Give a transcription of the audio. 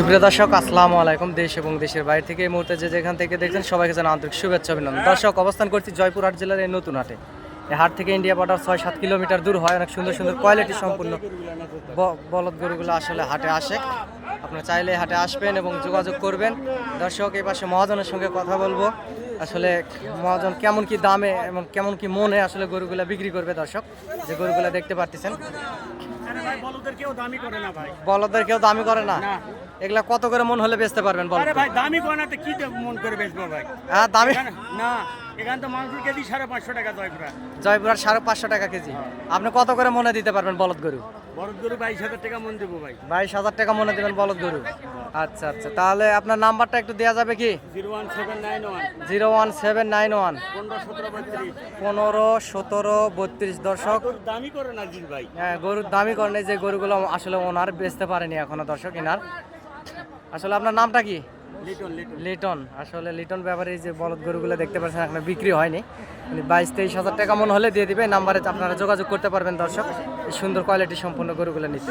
সুপ্রিয় দর্শক আসসালামু আলাইকুম দেশ এবং দেশের বাইরে থেকে এই মুহূর্তে যে যেখান থেকে দেখছেন সবাইকে জানা আন্তরিক শুভেচ্ছা অভিনন্দন। দর্শক অবস্থান করছি জয়পুরহাট জেলার এই নতুন হাটে। এই হাট থেকে ইন্ডিয়া বর্ডার ছয় সাত কিলোমিটার দূর হয়। অনেক সুন্দর সুন্দর কোয়ালিটি সম্পূর্ণ বলদ গরুগুলো আসলে হাটে আসে। আপনারা চাইলে হাটে আসবেন এবং যোগাযোগ করবেন। দর্শক এই পাশে মহাজনের সঙ্গে কথা বলব। আসলে মহাজন কেমন কি দামে এবং কেমন কি মনে আসলে গরুগুলা বিক্রি করবে দর্শক? যে গরুগুলা দেখতে ভাই বলদের কেউ দামি করে না। করে। এগুলা কত করে মন হলে বেচতে পারবেন বল আরে ভাই দামি করে না তো কি মন করে বেচবো ভাই? হ্যাঁ দামি না এখানে তো মাংসের কেজি সাড়ে পাঁচশো টাকা জয়পুরা। জয়পুরার সাড়ে পাঁচশো টাকা কেজি। আপনি কত করে মনে দিতে পারবেন বলদ গরু? বরফ গরু বাইশ হাজার টাকা মন দেবো ভাই। বাইশ হাজার টাকা মনে দেবেন বলদ গরু। আচ্ছা আচ্ছা। তাহলে আপনার নাম্বারটা একটু দেওয়া যাবে কি? Zero one seven nine one. Zero one seven nine one. পনেরো সতেরো বত্রিশ। দর্শক। দামি করে না ভাই। হ্যাঁ গরুর দামি এই যে গরুগুলো আসলে ওনার বেচতে পারেনি এখনও দর্শক ইনার আসলে আপনার নামটা কি? লিটন আসলে লিটন ব্যাপারে যে বলদ গরুগুলো দেখতে পাচ্ছেন আপনার বিক্রি হয়নি। বাইশ তেইশ হাজার টাকা মন হলে দিয়ে দিবে নাম্বারে আপনারা যোগাযোগ করতে পারবেন দর্শক। এই সুন্দর কোয়ালিটি সম্পন্ন গরুগুলো নিতে।